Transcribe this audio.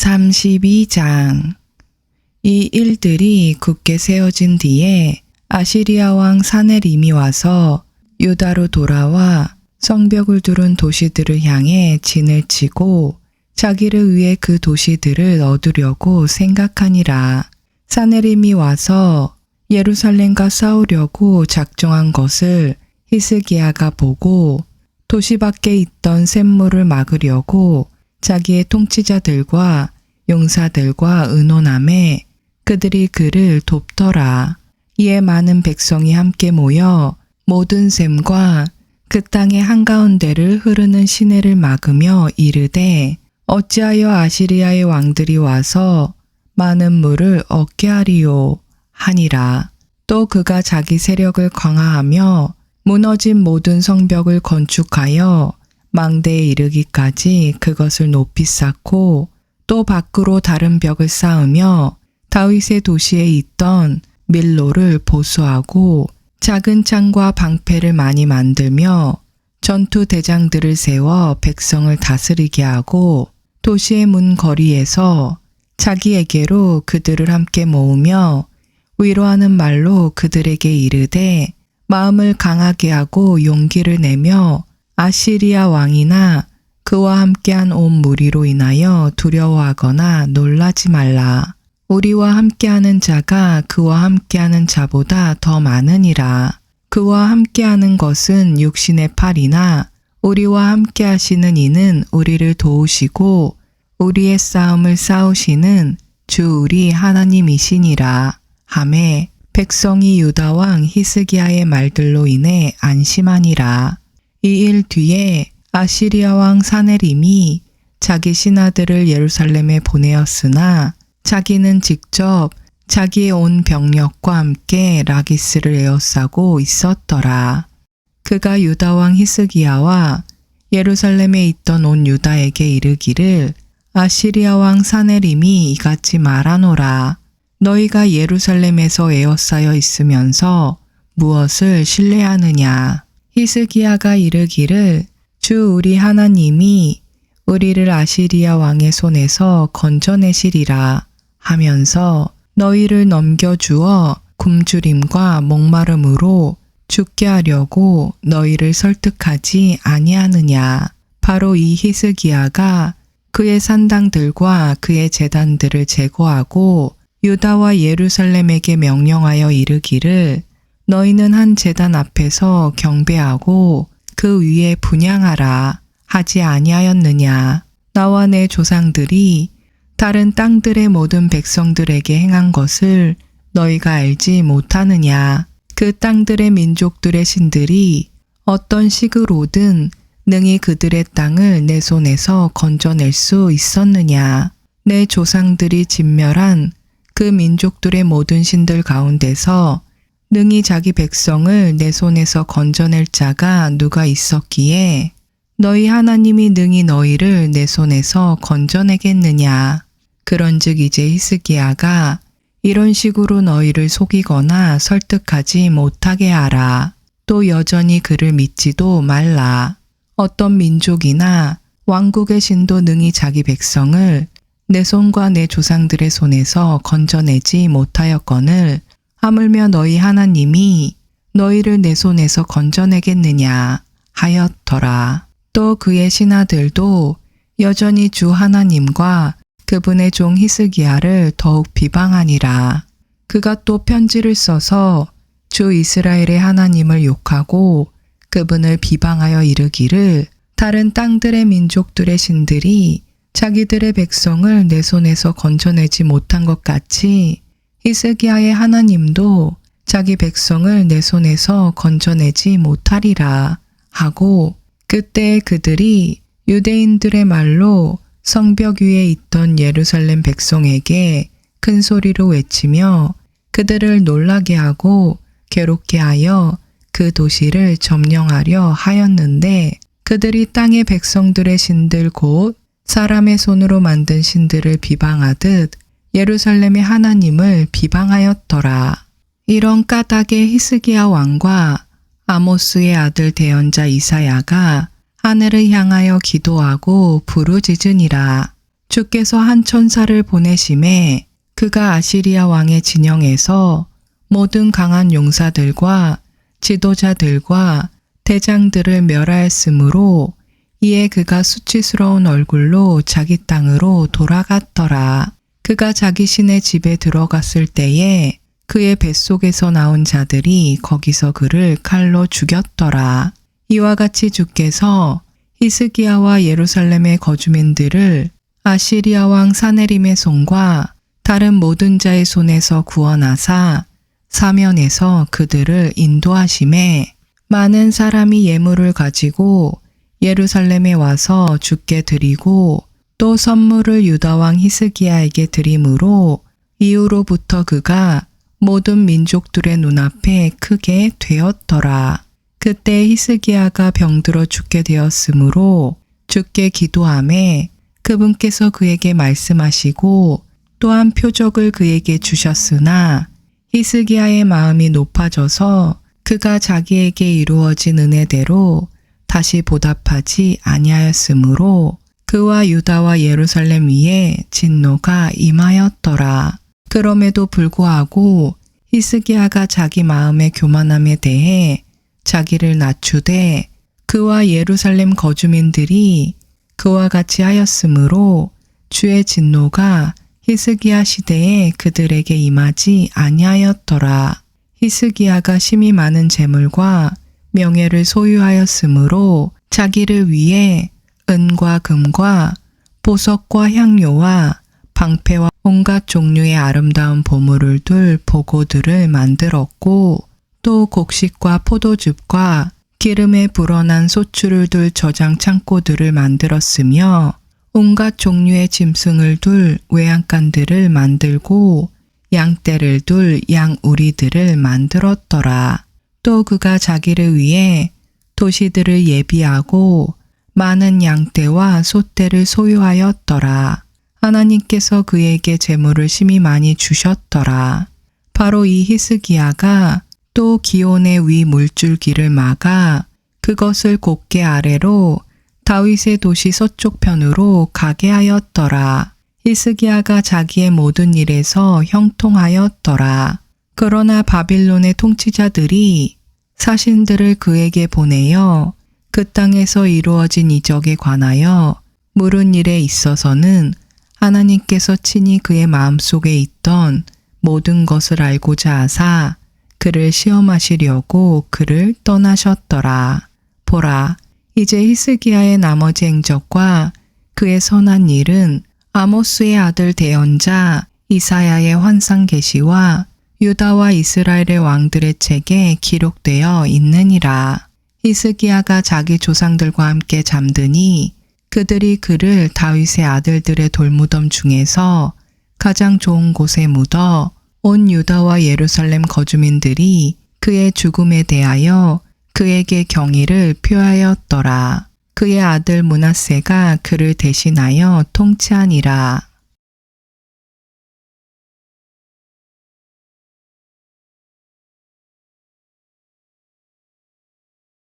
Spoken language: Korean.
32장 이 일들이 굳게 세워진 뒤에 아시리아 왕 사네림이 와서 유다로 돌아와 성벽을 두른 도시들을 향해 진을 치고 자기를 위해 그 도시들을 얻으려고 생각하니라. 사네림이 와서 예루살렘과 싸우려고 작정한 것을 히스기야가 보고 도시 밖에 있던 샘물을 막으려고 자기의 통치자들과 용사들과 의논함에 그들이 그를 돕더라. 이에 많은 백성이 함께 모여 모든 샘과 그 땅의 한가운데를 흐르는 시내를 막으며 이르되 어찌하여 아시리아의 왕들이 와서 많은 물을 얻게 하리요 하니라. 또 그가 자기 세력을 강화하며 무너진 모든 성벽을 건축하여 망대에 이르기까지 그것을 높이 쌓고 또 밖으로 다른 벽을 쌓으며 다윗의 도시에 있던 밀로를 보수하고 작은 창과 방패를 많이 만들며 전투 대장들을 세워 백성을 다스리게 하고 도시의 문 거리에서 자기에게로 그들을 함께 모으며 위로하는 말로 그들에게 이르되 마음을 강하게 하고 용기를 내며 아시리아 왕이나 그와 함께한 온 무리로 인하여 두려워하거나 놀라지 말라. 우리와 함께하는 자가 그와 함께하는 자보다 더 많으니라. 그와 함께하는 것은 육신의 팔이나 우리와 함께하시는 이는 우리를 도우시고 우리의 싸움을 싸우시는 주 우리 하나님이시니라. 하매 백성이 유다 왕 히스기야의 말들로 인해 안심하니라. 이 일 뒤에 아시리아 왕 사네림이 자기 신하들을 예루살렘에 보내었으나 자기는 직접 자기의 온 병력과 함께 라기스를 에워싸고 있었더라. 그가 유다 왕 히스기야와 예루살렘에 있던 온 유다에게 이르기를 아시리아 왕 사네림이 이같이 말하노라. 너희가 예루살렘에서 에워싸여 있으면서 무엇을 신뢰하느냐? 히스기야가 이르기를 주 우리 하나님이 우리를 아시리아 왕의 손에서 건져내시리라 하면서 너희를 넘겨주어 굶주림과 목마름으로 죽게 하려고 너희를 설득하지 아니하느냐. 바로 이 히스기야가 그의 산당들과 그의 재단들을 제거하고 유다와 예루살렘에게 명령하여 이르기를 너희는 한 재단 앞에서 경배하고 그 위에 분양하라 하지 아니하였느냐. 나와 내 조상들이 다른 땅들의 모든 백성들에게 행한 것을 너희가 알지 못하느냐. 그 땅들의 민족들의 신들이 어떤 식으로든 능히 그들의 땅을 내 손에서 건져낼 수 있었느냐. 내 조상들이 진멸한 그 민족들의 모든 신들 가운데서 능히 자기 백성을 내 손에서 건져낼 자가 누가 있었기에 너희 하나님이 능히 너희를 내 손에서 건져내겠느냐. 그런즉 이제 히스기야가 이런 식으로 너희를 속이거나 설득하지 못하게 하라. 또 여전히 그를 믿지도 말라. 어떤 민족이나 왕국의 신도 능히 자기 백성을 내 손과 내 조상들의 손에서 건져내지 못하였거늘 하물며 너희 하나님이 너희를 내 손에서 건져내겠느냐 하였더라. 또 그의 신하들도 여전히 주 하나님과 그분의 종 히스기야를 더욱 비방하니라. 그가 또 편지를 써서 주 이스라엘의 하나님을 욕하고 그분을 비방하여 이르기를 다른 땅들의 민족들의 신들이 자기들의 백성을 내 손에서 건져내지 못한 것 같이 히스기야의 하나님도 자기 백성을 내 손에서 건져내지 못하리라 하고 그때 그들이 유대인들의 말로 성벽 위에 있던 예루살렘 백성에게 큰 소리로 외치며 그들을 놀라게 하고 괴롭게 하여 그 도시를 점령하려 하였는데 그들이 땅의 백성들의 신들 곧 사람의 손으로 만든 신들을 비방하듯 예루살렘의 하나님을 비방하였더라. 이런 까닭에 히스기야 왕과 아모스의 아들 대언자 이사야가 하늘을 향하여 기도하고 부르짖으니라. 주께서 한 천사를 보내심에 그가 아시리아 왕의 진영에서 모든 강한 용사들과 지도자들과 대장들을 멸하였으므로 이에 그가 수치스러운 얼굴로 자기 땅으로 돌아갔더라. 그가 자기 신의 집에 들어갔을 때에 그의 뱃속에서 나온 자들이 거기서 그를 칼로 죽였더라. 이와 같이 주께서 히스기야와 예루살렘의 거주민들을 아시리아 왕 사네림의 손과 다른 모든 자의 손에서 구원하사 사면에서 그들을 인도하심에 많은 사람이 예물을 가지고 예루살렘에 와서 주께 드리고 또 선물을 유다 왕 히스기야에게 드림으로 이후로부터 그가 모든 민족들의 눈앞에 크게 되었더라. 그때 히스기야가 병들어 죽게 되었으므로 주께 기도함에 그분께서 그에게 말씀하시고 또한 표적을 그에게 주셨으나 히스기야의 마음이 높아져서 그가 자기에게 이루어진 은혜대로 다시 보답하지 아니하였으므로 그와 유다와 예루살렘 위에 진노가 임하였더라. 그럼에도 불구하고 히스기야가 자기 마음의 교만함에 대해 자기를 낮추되 그와 예루살렘 거주민들이 그와 같이 하였으므로 주의 진노가 히스기야 시대에 그들에게 임하지 아니하였더라. 히스기야가 심히 많은 재물과 명예를 소유하였으므로 자기를 위해 은과 금과 보석과 향료와 방패와 온갖 종류의 아름다운 보물을 둘 보고들을 만들었고 또 곡식과 포도즙과 기름에 불어난 소출을 둘 저장 창고들을 만들었으며 온갖 종류의 짐승을 둘 외양간들을 만들고 양떼를 둘 양우리들을 만들었더라. 또 그가 자기를 위해 도시들을 예비하고 많은 양떼와 소떼를 소유하였더라. 하나님께서 그에게 재물을 심히 많이 주셨더라. 바로 이 히스기야가 또 기온의 위 물줄기를 막아 그것을 곧게 아래로 다윗의 도시 서쪽편으로 가게 하였더라. 히스기야가 자기의 모든 일에서 형통하였더라. 그러나 바빌론의 통치자들이 사신들을 그에게 보내어 그 땅에서 이루어진 이적에 관하여 물은 일에 있어서는 하나님께서 친히 그의 마음속에 있던 모든 것을 알고자 하사 그를 시험하시려고 그를 떠나셨더라. 보라, 이제 히스기야의 나머지 행적과 그의 선한 일은 아모스의 아들 대언자 이사야의 환상 계시와 유다와 이스라엘의 왕들의 책에 기록되어 있느니라. 히스기야가 자기 조상들과 함께 잠드니 그들이 그를 다윗의 아들들의 돌무덤 중에서 가장 좋은 곳에 묻어 온 유다와 예루살렘 거주민들이 그의 죽음에 대하여 그에게 경의를 표하였더라. 그의 아들 문하세가 그를 대신하여 통치하니라.